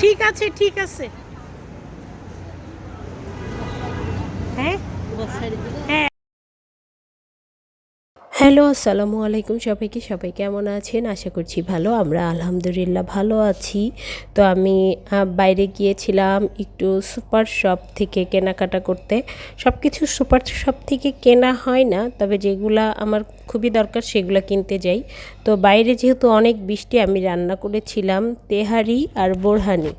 ঠিক আছে ঠিক আছে। হ্যাঁ? হ্যাঁ। হ্যালো, আসসালামু আলাইকুম সবাইকে। সবাই কেমন আছেন? আশা করছি ভালো। আমরা আলহামদুলিল্লাহ ভালো আছি। তো আমি বাইরে গিয়েছিলাম একটু সুপার শপ থেকে কেনাকাটা করতে। সব কিছু সুপার শপ থেকে কেনা হয় না, তবে যেগুলা আমার খুবই দরকার সেগুলো কিনতে যাই। তো বাইরে যেহেতু অনেক বৃষ্টি, আমি রান্না করেছিলাম তেহারি আর বোরহানি।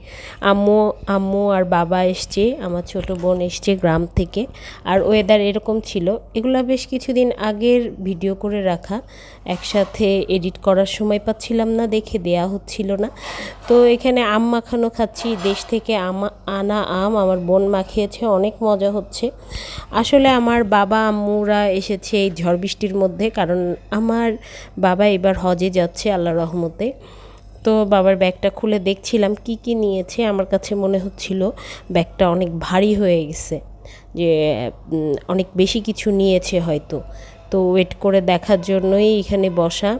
আম্মু আম্মু আর বাবা এসছে, আমার ছোট বোন এসছে গ্রাম থেকে। আর ওয়েদার এরকম ছিল। এগুলো বেশ কিছুদিন আগের ভিডিও করে রাখা। একসাথে এডিট করার সময় পাচ্ছিলাম না, দেখে দেয়া হচ্ছিল না। তো এখানে আম মাখানো খাচ্ছি, দেশ থেকে আম আনা আম, আমার বোন মাখিয়েছে, অনেক মজা হচ্ছে। আসলে আমার বাবা, আম্মুরা এসেছে এই ঝড় বৃষ্টির মধ্যে কারণ আমার বাবা এবার হজে যাচ্ছে আল্লাহ রহমতে। তো বাবার ব্যাগটা খুলে দেখছিলাম কি কি নিয়েছে। আমার কাছে মনে হচ্ছিল ব্যাগটা অনেক ভারী হয়ে গেছে, যে অনেক বেশি কিছু নিয়েছে হয়তো। তো ওয়েট করে দেখার জন্যই এখানে বসা,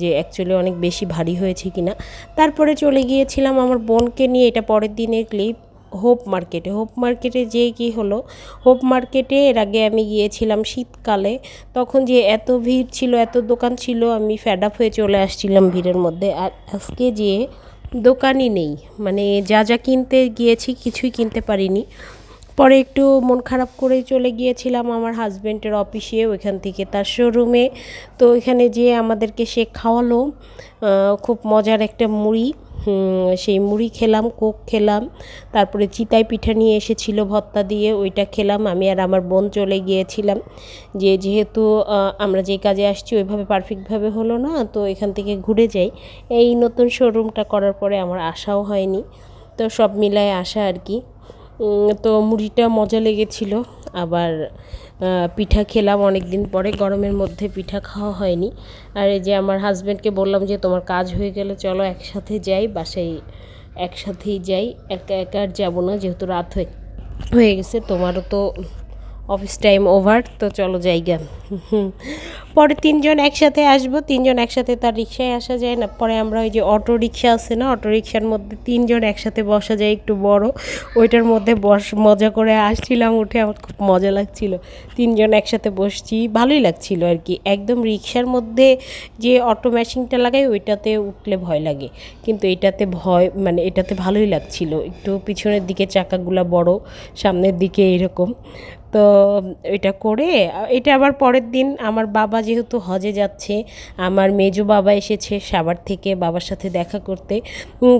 যে অ্যাকচুয়ালি অনেক বেশি ভারী হয়েছে কিনা। তারপরে চলে গিয়েছিলাম আমার বোনকে নিয়ে, এটা পরের দিনের ক্লিপ হোপ মার্কেটে হোপ মার্কেটে যে কি হলো? হোপ মার্কেটে এর আগে আমি গিয়েছিলাম শীতকালে, তখন যে এত ভিড় ছিল, এত দোকান ছিল, আমি ফ্যাড আপ হয়ে চলে আসছিলাম ভিড়ের মধ্যে। আর আজকে যে দোকানই নেই মানে যা যা কিনতে গিয়েছি কিছুই কিনতে পারিনি। পরে একটু মন খারাপ করে চলে গিয়েছিলাম আমার হাজব্যান্ডের অফিসে, ওইখান থেকে তার শোরুমে তো ওইখানে যেয়ে আমাদেরকে সে খাওয়ালো খুব মজার একটা মুড়ি। সেই মুড়ি খেলাম, কোক খেলাম, তারপরে চিতাই পিঠা নিয়ে এসেছিল ভত্তা দিয়ে, ওইটা খেলাম, আমি আর আমার বোন চলে গিয়েছিলাম। যে যেহেতু আমরা যে কাজে আসছি ওইভাবে পারফেক্টভাবে হলো না, তো এখান থেকে ঘুরে যাই। এই নতুন শোরুমটা করার পরে আমার আশাও হয়নি, তো সব মিলায় আসা আর কি। তো মুড়িটা মজা লেগেছিল। আবার পিঠা খেলাম অনেক দিন পরে, গরমের মধ্যে পিঠা খাওয়া হয়নি। আর এই যে আমার হাজব্যান্ডকে বললাম যে, তোমার কাজ হয়ে গেলে চলো একসাথে যাই, বাসায় একসাথেই যাই, একা একা আর যাব না, যেহেতু রাত হয়ে হয়ে গেছে, তোমারও তো অফিস টাইম ওভার তো চলো জায়গা পরে তিনজন একসাথে আসব, তিনজন একসাথে তার রিক্সায় আসা যায় না। পরে আমরা ওই যে অটো রিক্সা আছে না অটো রিক্সার মধ্যে তিনজন একসাথে বসা যায় একটু বড়। ওইটার মধ্যে বস, মজা করে আসছিলাম উঠে, আমার খুব মজা লাগছিল। তিনজন একসাথে বসছি, ভালোই লাগছিল আর কি। একদম রিক্সার মধ্যে যে অটো মেশিনটা লাগাই, ওইটাতে উঠলে ভয় লাগে। কিন্তু এটাতে ভয় মানে এটাতে ভালোই লাগছিল। একটু পিছনের দিকে চাকাগুলা বড়, সামনের দিকে এরকম। তো এটা করে, এটা আবার পরের দিন আমার বাবা যেহেতু হজে যাচ্ছে, আমার মেজো বাবা এসেছে সাভার থেকে বাবার সাথে দেখা করতে।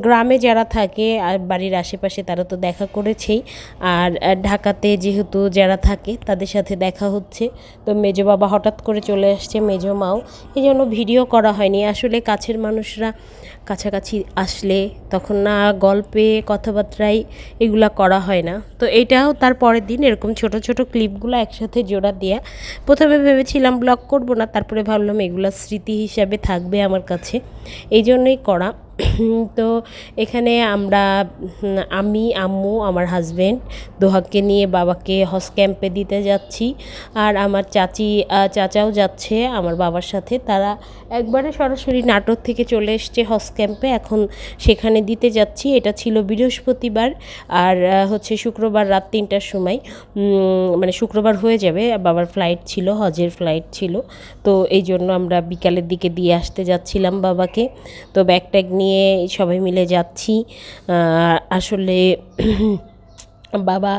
গ্রামে যারা থাকে আর বাড়ির আশেপাশে তারা তো দেখা করেছেই। আর ঢাকাতে যেহেতু যারা থাকে তাদের সাথে দেখা হচ্ছে। তো মেজো বাবা হঠাৎ করে চলে আসছে, মেজো মাও। এই জন্য ভিডিও করা হয়নি। আসলে কাছের মানুষরা কাছাকাছি আসলে তখন না গল্পে, কথাবার্তায় এগুলা করা হয় না। তো এটাও তার পরের দিন এরকম ছোট ছোট ক্লিপগুলো একসাথে জোড়া দেওয়া প্রথমে ভেবেছিলাম ব্লগ করব না, তারপরে ভাবলাম এগুলো স্মৃতি হিসাবে থাকবে আমার কাছে। এই জন্যই করা। তো এখানে আমরা আমি, আম্মু, আমার হাজব্যান্ড দোহাকে নিয়ে বাবাকে হজ ক্যাম্পে দিতে যাচ্ছি। আর আমার চাচি চাচাও যাচ্ছে আমার বাবার সাথে। তারা একবারে সরাসরি নাটোর থেকে চলে এসছে হজ ক্যাম্পে এখন সেখানে দিতে যাচ্ছি। এটা ছিল বৃহস্পতিবার আর হচ্ছে শুক্রবার রাত তিনটার সময়। মানে শুক্রবার হয়ে যাবে। বাবার ফ্লাইট ছিল, হজের ফ্লাইট ছিল। তো এই জন্য আমরা বিকালের দিকে দিয়ে আসতে যাচ্ছিলাম বাবাকে। তো ব্যাগ ট্যাগ নিয়ে সবাই মিলে যাচ্ছি। আসলে বাবা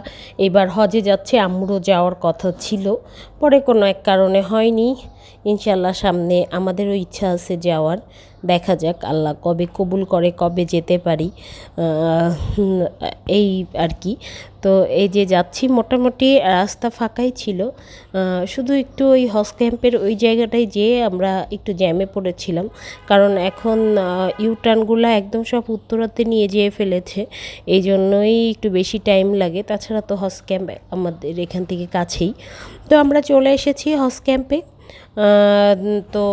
এবার হজে যাচ্ছে আম্মুরও যাওয়ার কথা ছিল। পরে কোনো এক কারণে হয়নি। ইনশাল্লাহ সামনে আমাদেরও ইচ্ছা আছে যাওয়ার। দেখা যাক আল্লাহ কবে কবুল করে, কবে যেতে পারি। এই আর কি। তো এই যে যাচ্ছি, মোটামুটি রাস্তা ফাঁকাই ছিল। শুধু একটু ওই হজ ক্যাম্পের ওই জায়গাটায় যেয়ে আমরা একটু জ্যামে পড়েছিলাম। কারণ এখন ইউটার্নগুলো একদম সব উত্তরাতে নিয়ে যেয়ে ফেলেছে। এই জন্যই একটু বেশি টাইম লাগে। তাছাড়া তো হজ ক্যাম্প আমাদের এখান থেকে কাছেই। তো আমরা চলে এসেছি হজ ক্যাম্পে। তো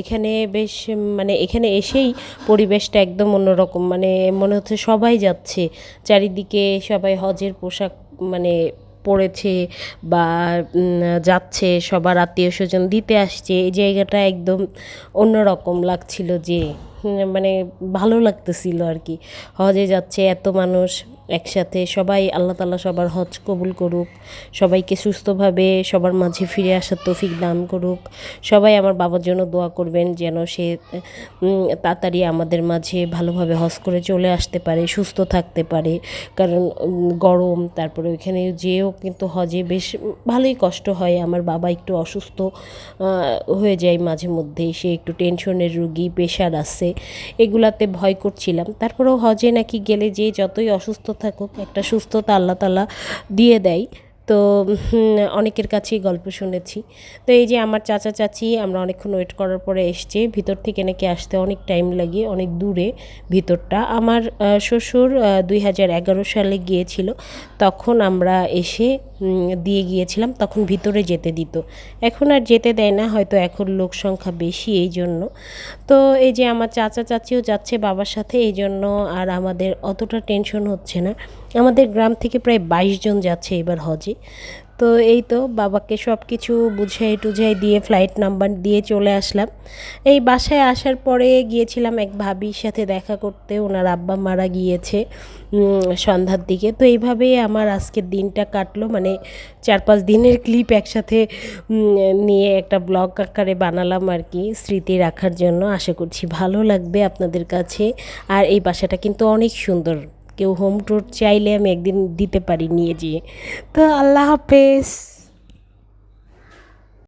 এখানে বেশ মানে এখানে এসেই পরিবেশটা একদম অন্যরকম মানে মনে হচ্ছে সবাই যাচ্ছে। চারিদিকে সবাই হজের পোশাক মানে পড়েছে বা যাচ্ছে, সবার আত্মীয় স্বজন দিতে আসছে। এই জায়গাটা একদম অন্যরকম লাগছিল যে মানে ভালো লাগতেছিল আর কি। হজে যাচ্ছে এত মানুষ একসাথে সবাই আল্লাহ তালা সবার হজ কবুল করুক, সবাইকে সুস্থভাবে সবার মাঝে ফিরে আসার তৌফিক দান করুক। সবাই আমার বাবার জন্য দোয়া করবেন যেন সে তাড়াতাড়ি আমাদের মাঝে ভালোভাবে হজ করে চলে আসতে পারে, সুস্থ থাকতে পারে। কারণ গরম, তারপরে ওইখানে যেও কিন্তু হজে বেশ ভালোই কষ্ট হয়। আমার বাবা একটু অসুস্থ হয়ে যায় মাঝে মধ্যেই। সে একটু টেনশনের রুগী, প্রেশার আছে। এগুলাতে ভয় করছিলাম। তারপরেও হজে নাকি গেলে যে যতই অসুস্থ থাকুক, একটা সুস্থতা আল্লাহ তালা দিয়ে দেয়। তো অনেকের কাছেই গল্প শুনেছি। তো এই যে আমার চাচা চাচি, আমরা অনেকক্ষণ ওয়েট করার পরে এসছে। ভিতর থেকে নাকি আসতে অনেক টাইম লাগে, অনেক দূরে ভিতরটা। আমার শ্বশুর দুই হাজার এগারো সালে গিয়েছিল। তখন আমরা এসে দিয়ে গিয়েছিলাম, তখন ভিতরে যেতে দিত। এখন আর যেতে দেয় না, হয়তো এখন লোক সংখ্যা বেশি, এই জন্য। তো এই যে আমার চাচা চাচিও যাচ্ছে বাবার সাথে, এই জন্য আর আমাদের অতটা টেনশন হচ্ছে না। আমাদের গ্রাম থেকে প্রায় বাইশ জন যাচ্ছে এবার হজে। তো এই তো বাবাকে সব কিছু বুঝাই টুঝাই দিয়ে ফ্লাইট নাম্বার দিয়ে চলে আসলাম। এই বাসায় আসার পরে গিয়েছিলাম এক ভাবির সাথে দেখা করতে, ওনার আব্বা মারা গিয়েছে সন্ধ্যার দিকে। তো এইভাবেই আমার আজকের দিনটা কাটলো মানে চার পাঁচ দিনের ক্লিপ একসাথে নিয়ে একটা ব্লগ আকারে বানালাম আর কি, স্মৃতি রাখার জন্য। আশা করছি ভালো লাগবে আপনাদের কাছে। আর এই বাসাটা কিন্তু অনেক সুন্দর। কেউ হোম ট্যুর চাইলে আমি একদিন দিতে পারি নিয়ে যেয়ে। তো আল্লাহ হাফেজ।